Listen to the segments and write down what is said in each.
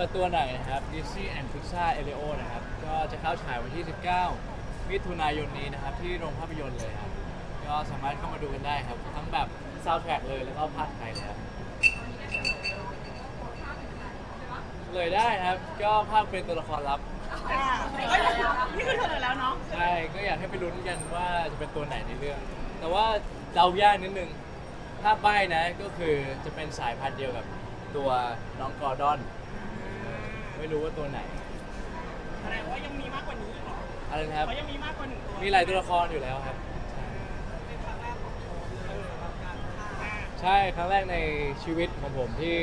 ปิดตัวหนังนะครับ Disney and Pixar Elio นะครับ ก็จะเข้าฉายวันที่ 19 มิถุนายนนี้นะครับ ที่โรงภาพยนตร์เลยครับ ก็สามารถเข้ามาดูกันได้ครับ ทั้งแบบซาวด์แทร็กเลยแล้วก็ภาคไทยเลยครับเลยได้ครับ ก็ภาคเป็นตัวละครลับอ่าเอ้ยนี่คือเฉลยแล้วเนาะใช่ ก็อยากให้ไปลุ้นกันว่าจะเป็นตัวไหนในเรื่อง แต่ว่าเดายากนิดนึง ถ้าใบ้นะก็คือจะเป็นสายพันธุ์เดียวกับตัวน้องกอร์ดอน ไม่รู้ว่าตัวไหนแสดงว่ายังมีมากกว่านี้อีกเหรออะไรนะครับ เขายังมีมากกว่าหนึ่งตัวมีหลายตัวละครอยู่แล้วครับอ่าใช่ครั้งแรกในชีวิตของผมที่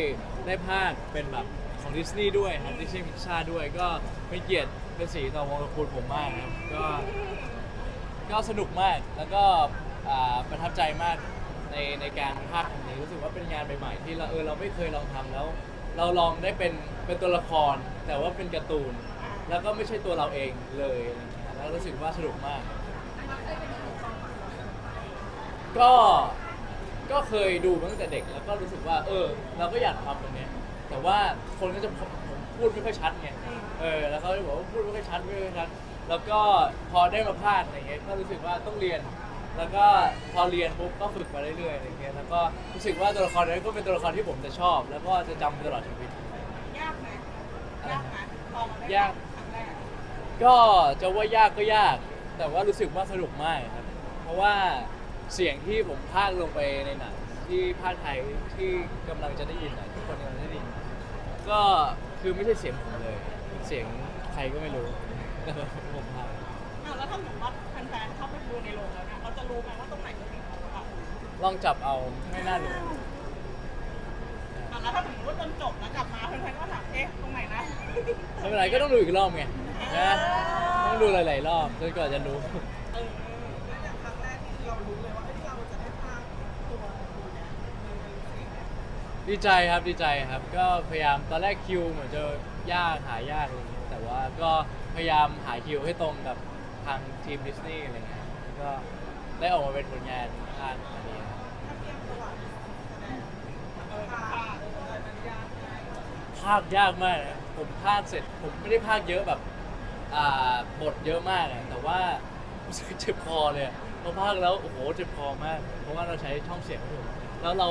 ได้ภาคเป็นแบบของดิสนีย์ด้วยครับดิสนีย์พิกซาด้วยก็เป็นเกียรติเป็นสีต่อวงตระกูลผมมากครับก็ก็สนุกมากแล้วก็อ่าประทับใจมากในในการภาคครั้งนี้รู้สึกว่าเป็นงานใหม่ๆที่เราเออเราไม่เคยลองทำแล้ว เราลองได้เป็นเป็นตัวละคร แต่ว่าเป็นการ์ตูน แล้วก็ไม่ใช่ตัวเราเองเลยอะไรเงี้ยแล้วรู้สึกว่าสนุกมาก ก็ก็เคยดูมาตั้งแต่เด็กแล้วก็รู้สึกว่า เออ เราก็อยากทำตรงเนี้ยแต่ว่าคนก็จะผมพูดไม่ค่อยชัดไงเออแล้วเขาจะบอกว่าพูดไม่ค่อยชัดไม่ค่อยชัด แล้วก็พอได้มาพากย์อะไรเงี้ยก็รู้สึกว่าต้องเรียน แล้วก็พอเรียนปุ๊บก็ฝึกมาเรื่อยๆอะไรเงี้ยแล้วก็รู้สึกว่าตัวละครนั้นก็เป็นตัวละครที่ผมจะชอบ แล้วก็จะจำตลอดชีวิต ยากไหมยากไหมพอมาได้ยาก ครั้งแรกก็จะว่ายากก็ยาก แต่ว่ารู้สึกว่าสนุกมากครับ เพราะว่าเสียงที่ผมพากย์ลงไปในหนังที่ภาคไทยที่กำลังจะได้ยินนะทุกคนกำลังจะได้ยิน ก็คือไม่ใช่เสียงผมเลย เสียงใครก็ไม่รู้ ผมพากย์อ่าแล้วถ้าสมมติว่าแฟนๆเข้าไปดูในโรงแล้วเนี่ยเขาจะรู้ไหมว่าตรงไหนคือสิ่งของเราลองจับเอาไม่น่ารู้อะแล้วถ้าสมมติว่าจนจบแล้วกลับมาแฟนๆก็ถามเอ๊ะตรงไหนนะไม่เป็นไรก็ต้องดูอีกรอบไงนะต้องดูหลายๆรอบจนกว่าจะรู้ เออดีใจครับดีใจครับ ก็พยายามตอนแรกคิวเหมือนจะยากหายากอะไรเงี้ยแต่ว่าก็พยายามหาคิวให้ตรงกับ ทางทีมดิสนีย์อะไรเงี้ยก็ได้ออกมาเป็นผลงานงานอันนี้ครับภาคยากมากนะผมภาคเสร็จผมไม่ได้ภาคเยอะแบบอ่าบทเยอะมากอะแต่ว่ารู้สึกเจ็บคอเลยอะพอภาคแล้วโอ้โหเจ็บคอมาก เพราะว่าเราใช้ช่องเสียงถูกแล้วเรา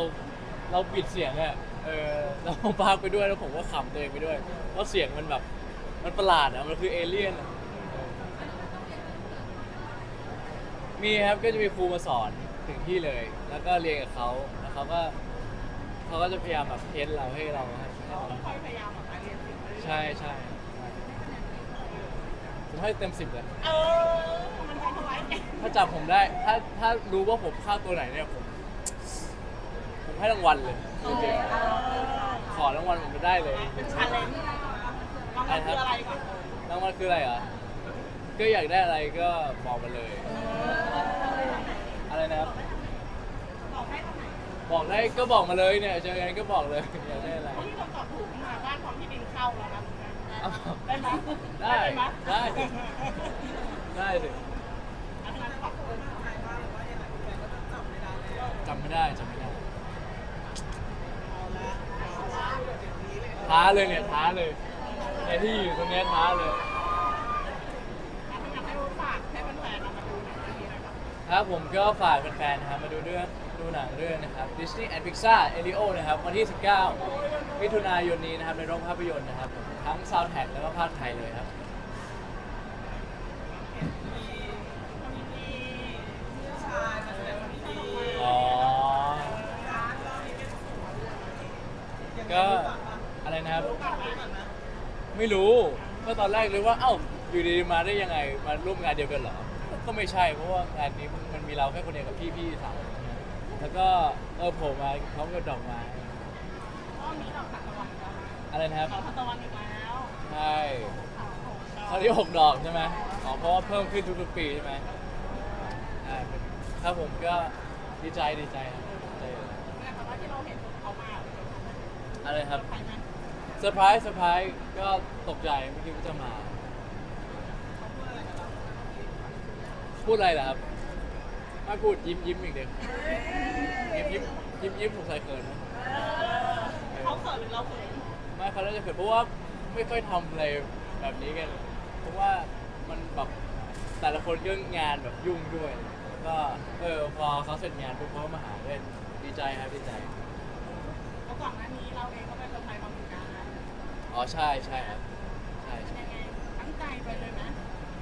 เราปิดเสียงอะเออเราภาคไปด้วยแล้วผมก็ขำตัวเองไปด้วยเพราะเสียงมันแบบมันประหลาดอะมันคือเอเลี่ยนอะ มีครับก็จะมีครูมาสอนถึงที่เลย แล้วก็เรียนกับเขาแล้วเขาก็เขาก็จะพยายามแบบเทสเราให้เราให้ให้เราเราต้องคอยพยายามแบบมาเรียนสิ่งนี้ใช่ใช่ผมให้เต็มสิบเลย เออมันทำเอาไว้ถ้าจับผมได้ ถ้าถ้ารู้ว่าผมฆ่าตัวไหนเนี่ยผมผมให้รางวัลเลยจริงๆขอรางวัลผมจะได้เลยเป็นชาเลนจ์รางวัลคืออะไรก่อนรางวัลคืออะไรเหรอก็อยากได้อะไรก็บอกมาเลย อะไรนะครับ บอกให้ตรงไหนบอกได้ก็บอกมาเลยเนี่ยเจอกันก็บอกเลยอยากได้อะไรเพราะที่คนตอบถูกมาบ้านพร้อมที่ดินเข้าแล้วนะอ้าวได้ไหมได้ไหมได้ได้สิอันนั้นตอบถูกจำไม่ได้จำไม่ได้ท้าเลยเนี่ยท้าเลยไอ้ที่อยู่ตรงเนี้ยท้าเลย ถ้าอยากให้รู้ฝากให้แฟนๆเอามาดูหนังเรื่องนี้นะ ครับผมก็ฝากแฟนๆนะครับมาดูเรื่องดูหนังเรื่องนะครับ Disney and Pixar Elio นะครับวันที่ 19 มิถุนายนนี้นะครับในโรงภาพยนตร์นะครับ ทั้งซาวด์แท็กแล้วก็ภาคไทยเลยครับ อ๋อ ก็อะไรนะครับ ไม่รู้ก็ตอนแรกเลยว่า เอ้า อยู่ดีๆมาได้ยังไง มาร่วมงานเดียวกันเหรอ ก็ไม่ใช่เพราะว่างานนี้มันมีเราแค่คนเดียวกับพี่ๆสาวแล้วก็เออโผล่มาพร้อมกับดอกไม้รอบนี้ดอกทานตะวันแล้วอะไรนะครับดอกทานตะวันอีกแล้วใช่คราวที่หกดอกใช่ไหมอ๋อเพราะว่าเพิ่มขึ้นทุกๆปีใช่ไหมอ่าครับผมก็ดีใจดีใจครับดีใจอยู่แต่ว่าที่เราเห็นเขามาอะไรครับ ใครไหมเซอร์ไพรส์เซอร์ไพรส์ก็ตกใจไม่คิดว่าจะมา พูดอะไรเหรอครับไม่พูดยิ้มยิ้มอีกเดียวยิ้มยิ้มยิ้มยิ้มสงสัยเขินนะเขาเขินหรือเราเขินไม่เขาน่าจะเขินเพราะว่าไม่ค่อยทำอะไรแบบนี้กันเพราะว่ามันแบบแต่ละคนก็งานแบบยุ่งด้วย ก็เออพอเขาเสร็จงานปุ๊บเขาก็มาหาเล่นดีใจครับดีใจเพราะก่อนหน้านี้เราเองก็ไปเซอร์ไพรส์เขาเหมือนกันอ๋อใช่ใช่ครับใช่ใช่ ยังไงตั้งใจไปเลยไหม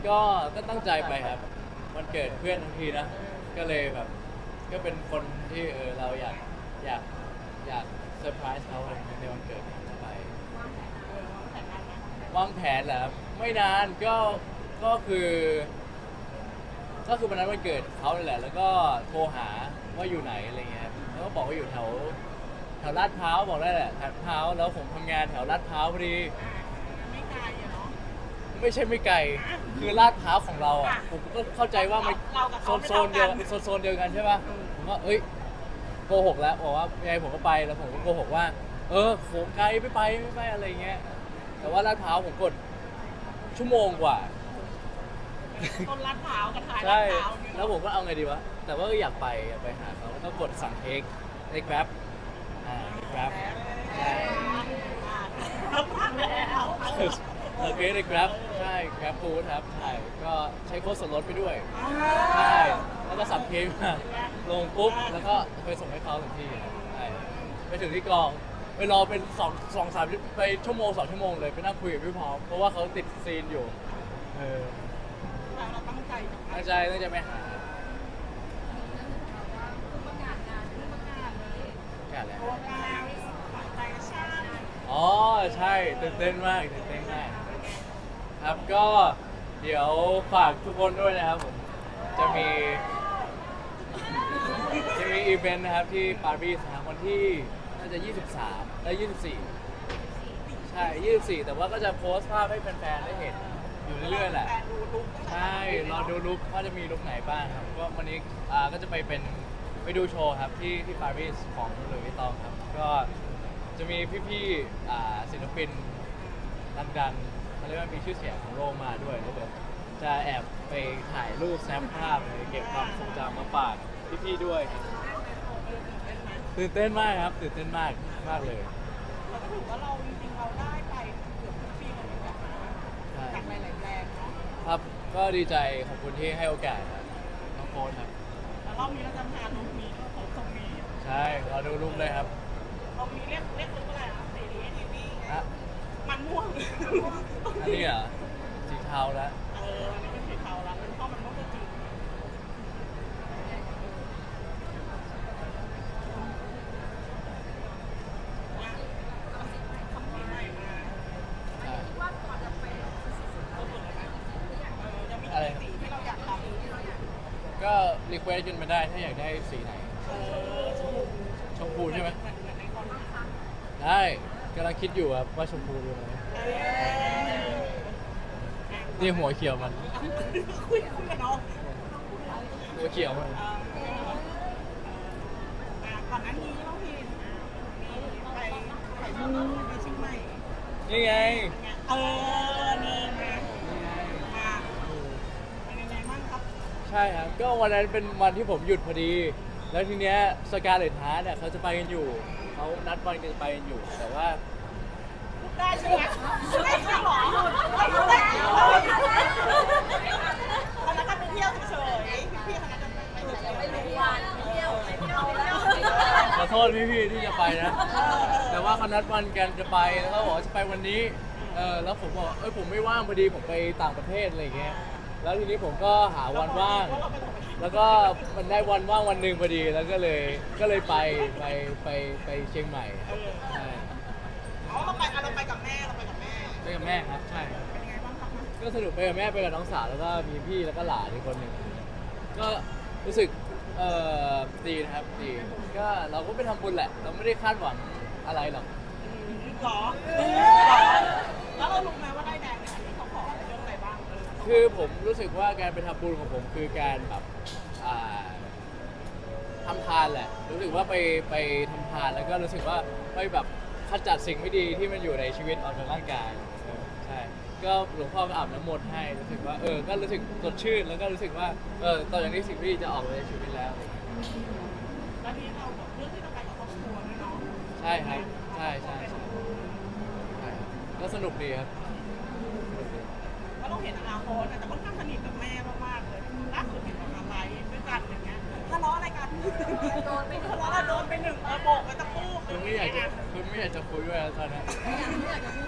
ก็ก็ตั้งใจไปครับ วันเกิดเพื่อนทั้งทีนะ ก็เลยแบบ ก็เป็นคนที่เออเราอยากอยากอยากเซอร์ไพรส์เขาอะไรอย่างเงี้ยในวันเกิดไปเออวางแผนนานไหมวางแผนเหรอครับไม่นานก็ก็คือ ก็คือวันนั้นวันเกิดเขาเลยแหละ แล้วก็โทรหาว่าอยู่ไหนอะไรเงี้ยครับแล้วก็บอกว่าอยู่แถวแถวลาดพร้าวบอกได้แหละแถวลาดพร้าวแล้วผมทำงานแถวลาดพร้าวพอดี อ่าไม่ไกลอะเนาะ ไม่ใช่ไม่ไกล คือลาดพร้าวของเราอะผมก็เข้าใจว่ามันเรากับโซเขานไม่โซเท่านเดียวกัน โซนโซนเดียวกันใช่ป่ะผมก็เอ้ยโกหกแล้วบอกว่ายังไงผมก็ไปแล้วผมก็โกหกว่า เออโขงไกลไม่ไปไม่ไปอะไรเงี้ย แต่ว่าลาดพร้าวผมกดชั่วโมงกว่าต้นลาดพร้าวกับท้ายลาใช่ดพร้าวเนี่ยแล้วผมก็เอาไงดีวะ แต่ว่าก็อยากไปอยากไปหาเขาก็กดสั่งเค้กใน Grab อ่าใน Grab ใช่อ่าแล้วพักแล้ว เออเค้กใน Grab ใช่ Grab Food ครับใช่ก็ใช้โค้ดส่วนลดไปด้วยอ่าใช่แล้วก็สั่งเค้กมาลงปุ๊บแล้วก็ไปส่งให้เขาถึงที่ครับใช่ไปถึงที่กองไปรอเป็นสองสองสามไปชั่วโมงสองชั่วโมงเลยไปนั่งคุยกับพี่พร้อมเพราะว่าเขาติดซีนอยู่เออเราตั้งใจจะไปตั้งใจตั้งใจไปหาประกาศงานเรื่องประกาศเลยแค่แล้วโรงงานขายแฟชั่นอ๋อใช่ตื่นเต้นมากตื่นเต้นมาก ครับก็เดี๋ยวฝากทุกคนด้วยนะครับผม จะมี จะมีอีเวนต์นะครับที่ปารีสนะครับวันที่น่าจะ 23 และ 24 ใช่ 24 แต่ว่าก็จะโพสต์ภาพให้แฟนๆ ได้เห็น อยู่เรื่อยๆแหละแฟนดูลุกใช่รอดูลุคว่าจะมีลุคไหนบ้างครับก็วันนี้อ่าก็จะไปเป็นไปดูโชว์ครับที่ที่ปารีสของหลุยส์วิตตองครับ ก็จะมีพี่ๆอ่าศิลปินดังๆ เขาเรียกว่ามีชื่อเสียงของโลกมาด้วยแล้วเดี๋ยวจะแอบไปถ่ายรูปแซมภาพเลยเก็บความทรงจำมาฝากพี่ๆด้วยครับตื่นเต้นมากครับตื่นเต้นมากมากเลยเราก็ถือว่าเราจริงๆเราได้ไปเกือบทุกปีเลยเหมือนกันนะใช่จากหลายๆแบรนด์เนาะครับก็ดีใจขอบคุณที่ให้โอกาสครับน้องโฟนครับ แล้วรอบนี้เราจะพาลุคนี้ของตรงนี้ใช่รอดูรูปเลยครับ ตรงนี้เรียกเรียกลุคอะไรอะสีนี้ทีวีอะมันม่วง อันนี้เหรอสีเทาแล้วเอออันนี้เป็นสีเทาแล้วเป็นข้อมันม่วงจะจืดอะคำนี้ใหม่มาใช่ว่าก่อนจะไปเราเปิดไหมเออจะมีอะไรสีที่เราอยากทำก็รีเควสกันมาได้ถ้าอยากได้สีไหนเออชมพูชมพูใช่ไหมเหมือนเหมือนในคอนนะคะได้กำลังคิดอยู่ครับว่าชมพูดีไหม เออ นี่หัวเขียวมันคุยคุยกับน้องหัวเขียวมันเอ่ออ่าก่อนหน้านี้น้องพีนมีไปถ่ายรูปที่เชียงใหม่นี่ไง เออนี่นะมาเป็นยังไงบ้างครับใช่ครับ ก็วันนั้นเป็นวันที่ผมหยุดพอดี แล้วทีเนี้ยสกาเลตฮาร์ดเนี่ยเขาจะไปกันอยู่ เขานัดวันกันจะไปกันอยู่ แต่ว่าพูด ได้ใช่ไหมไม่ใช่หรอไม่พูดได้คณะจะไปเที่ยวเฉยๆพี่คณะจะไปเฉยๆไม่รู้วันเที่ยวไปเที่ยวไปเที่ยวขอโทษพี่ๆที่จะไปนะ แต่ว่าเขานัดวันกันจะไปแล้วก็บอกว่าจะไปวันนี้ เออแล้วผมบอกเอ้ยผมไม่ว่างพอดีผมไปต่างประเทศอะไรอย่างเงี้ย แล้วทีนี้ผมก็หาวันว่าง แล้วก็มันได้วันว่างวันหนึ่งพอดี แล้วก็เลยก็เลยไปไปไปไปเชียงใหม่ใช่อ๋อเราไปอะเราไป กับแม่เราไปกับแม่ ไปกับแม่ครับ ใช่ เป็นยังไงบ้างครับก็สนุกไปกับแม่ไปกับน้องสาวแล้วก็มีพี่แล้วก็หลานอีกคนหนึ่งก็รู้สึกเอ่อดีนะครับดีก็เราก็ไปทำบุญแหละ เราไม่ได้คาดหวังอะไรหรอกหรอแล้วเรารู้ไหมว่าได้แดงเนี่ยอันนี้เขาขอเรื่องอะไรบ้างเออคือผมรู้สึกว่าการไปทำบุญของผมคือการแบบอ่าทำทานแหละ รู้สึกว่าไปไปทำทานแล้วก็รู้สึกว่าไปแบบ ขจัดสิ่งไม่ดีที่มันอยู่ในชีวิตออกจากร่างกายเออใช่ ก็หลวงพ่อก็อาบน้ำมนต์ให้รู้สึกว่าเออ ก็รู้สึกสดชื่นแล้วก็รู้สึกว่าเออตอนอย่างนี้สิ่งไม่ดีจะออกไปในชีวิตแล้ว แล้วนี่เราแบบเรื่องที่เราไปกับครอบครัวด้วยเนาะใช่ครับใช่ใช่ใช่ใช่ครับก็สนุกดีครับก็ต้องเห็นอนาคตแต่ค่อนข้างสนิทกับแม่มากๆเลยล่าสุดเห็นออนไลน์ด้วยกันอย่างเงี้ยทะเลาะอะไรกันโดนไปทะเลาะแล้วโดนไปหนึ่งเออโบกไปตะปู คือไม่อยากจะคือไม่อยากจะคุยด้วยแล้วตอนนี้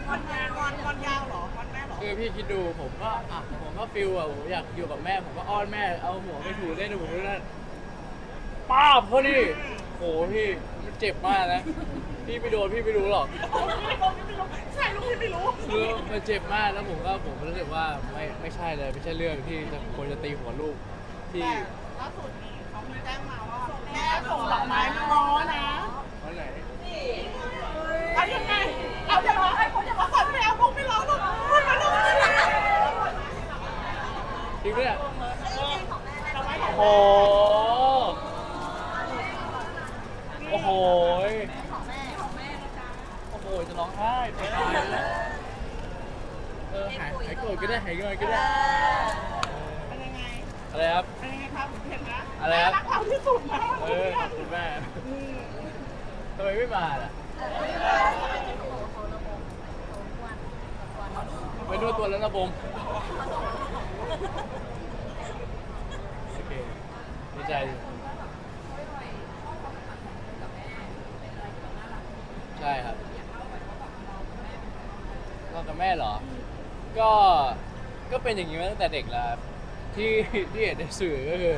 งอนยาวงอนงอนยาวเหรองอนแม่เหรอคือพี่คิดดูผมก็อะผมก็ฟิลอะผมอยากอยู่กับแม่ผมก็อ้อนแม่เอาหัวไปถูเล่นถูนู่นนั่นป้าบเขาดิโหพี่มันเจ็บมากนะพี่ไม่โดนพี่ไม่รู้หรอกใช่ลูกที่ไม่รู้คือมันเจ็บมากแล้วผมก็ผมรู้สึกว่าไม่ไม่ใช่เลยไม่ใช่เรื่องที่จะควรจะตีหัวลูกที่แต่ล่าสุดนี้เขามีแจ้งมาว่าแม่ส่งดอกไม้มาง้อนะ วันไหน เอายังไงเอาจะร้องให้คนจะมาก่อนไม่เอาพวกไม่ร้องหรอกพูดมาเลย จ ริงปะเนี่ยดอกไม้ของโอ้โหโอ้โหยโอ้โหจะร้องไห้ตายแล้วเออหายหายโกรธก็ได้หายงอนก็ได้เป็นยังไง อะไรครับ เป็นยังไงครับเห็นนะอะไรครับ รักเราที่สุดนะเออขอบคุณแม่ทำไมไม่มาล่ะไปนวดตัวแล้วระบม โอเคดีใจใช่ครับพ่อกับแม่เหรอ ก็ ก็เป็นอย่างนี้มาตั้งแต่เด็กแล้วครับที่ที่เห็นในสื่อก็คือ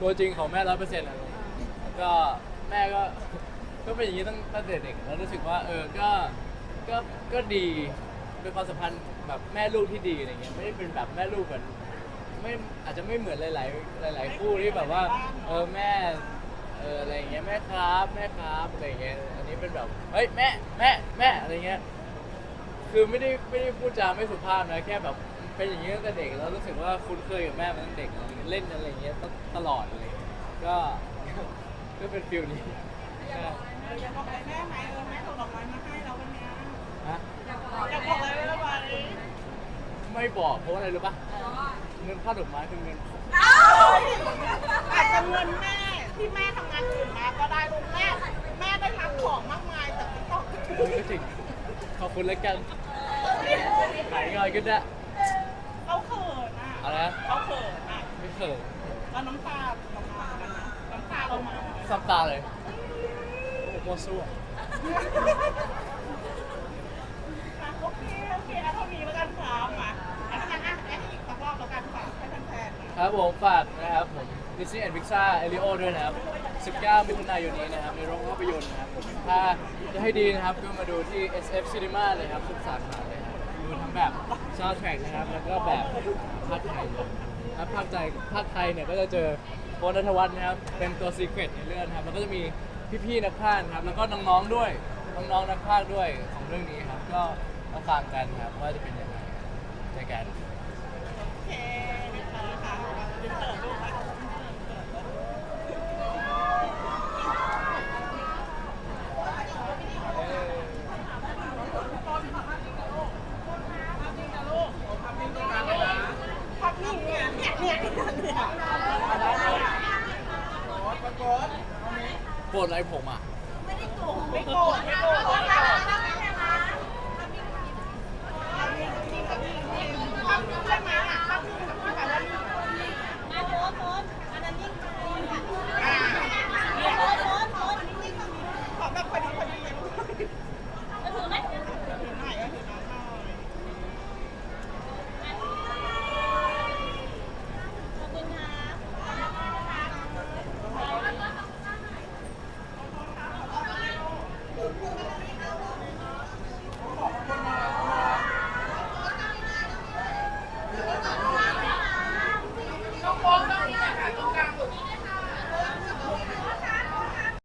ตัวจริงของแม่ร้อยเปอร์เซ็นต์ก็แม่ก็ ก็เป็นอย่างนี้ตั้งตั้งแต่เด็กแล้วรู้สึกว่า เออ ก็ ก็ ก็ดี เป็นความสัมพันธ์แบบแม่ลูกที่ดีอะไรเงี้ย ไม่ได้เป็นแบบแม่ลูกแบบ ไม่อาจจะไม่เหมือนหลาย ๆ หลาย ๆ คู่ที่แบบว่า เออแม่เอออะไรอย่างเงี้ยแม่ครับแม่ครับอะไรอย่างเงี้ยอันนี้เป็นแบบเฮ้ยแม่แม่แม่อะไรเงี้ยคือไม่ได้ไม่ได้พูดจาไม่สุภาพนะแค่แบบเป็นอย่างนี้ตั้งแต่เด็กแล้วรู้สึกว่าคุ้นเคยกับแม่มาตั้งแต่เด็กอะไรเงี้ยเล่นอะไรอย่างเงี้ยตตลอดเลยก็ก็เป็นฟิลนี้ใช่เอออยากบอกอะไรแม่ไหมเออแม่ส่งดอกไม้มาให้เราวันเนี้ยฮะอยากบอกอะไรแม่บ้างนี้ไม่บอกเพราะว่าอะไรรู้ปะ เงินค่าดอกไม้คือเงินผมอาจจะเงินแม่ที่แม่ทำงานอื่นมาก็ได้ลูกแม่แม่ได้รับของมากมายจากติ๊กต็อกเออก็จริงขอบคุณแล้วกันหายงอนก็ได้เขาเขินอะอะไรนะเขาเขินอะไม่เขินแล้วน้ำตาลงมากันนะน้ำตาลงมาซ้ำตาเลยโอ้โหมั่วซั่ว ครับผมฝากนะครับผม Disney and Pixar e l i o ด้วยนะครับ 19 มิถุนายนนี้นะครับ ในโรงภาพยนตร์นะครับผมถ้าจะให้ดีนะครับก็มาดูที่ SF Cinema เลยครับทุกสาขาเลยครับดูทั้งแบบ soundtrack นะครับ แล้วก็แบบภาคไทยถ้าภาคใจภาคไทยเนี่ยก็จะเจอโฟนนัทวัฒน์นะครับเป็นตัว secret ในเรื่องนะครับ แล้วก็จะมีพี่ๆนักพากย์นะครับ แล้วก็น้องๆด้วย น้องๆนักพากย์ด้วยของเรื่องนี้ครับ ก็มาฟังกันครับว่าจะเป็นยังไงในกัน โอเคเรียบร้อยค่ะเดี๋ยวเปิดรูปอะภาพนิ่งเนี่ยเนี่ยเนี่ยเนี่ย โกรธอะไรผมอะ ไม่โกรธไม่โกรธไม่โกรธนะ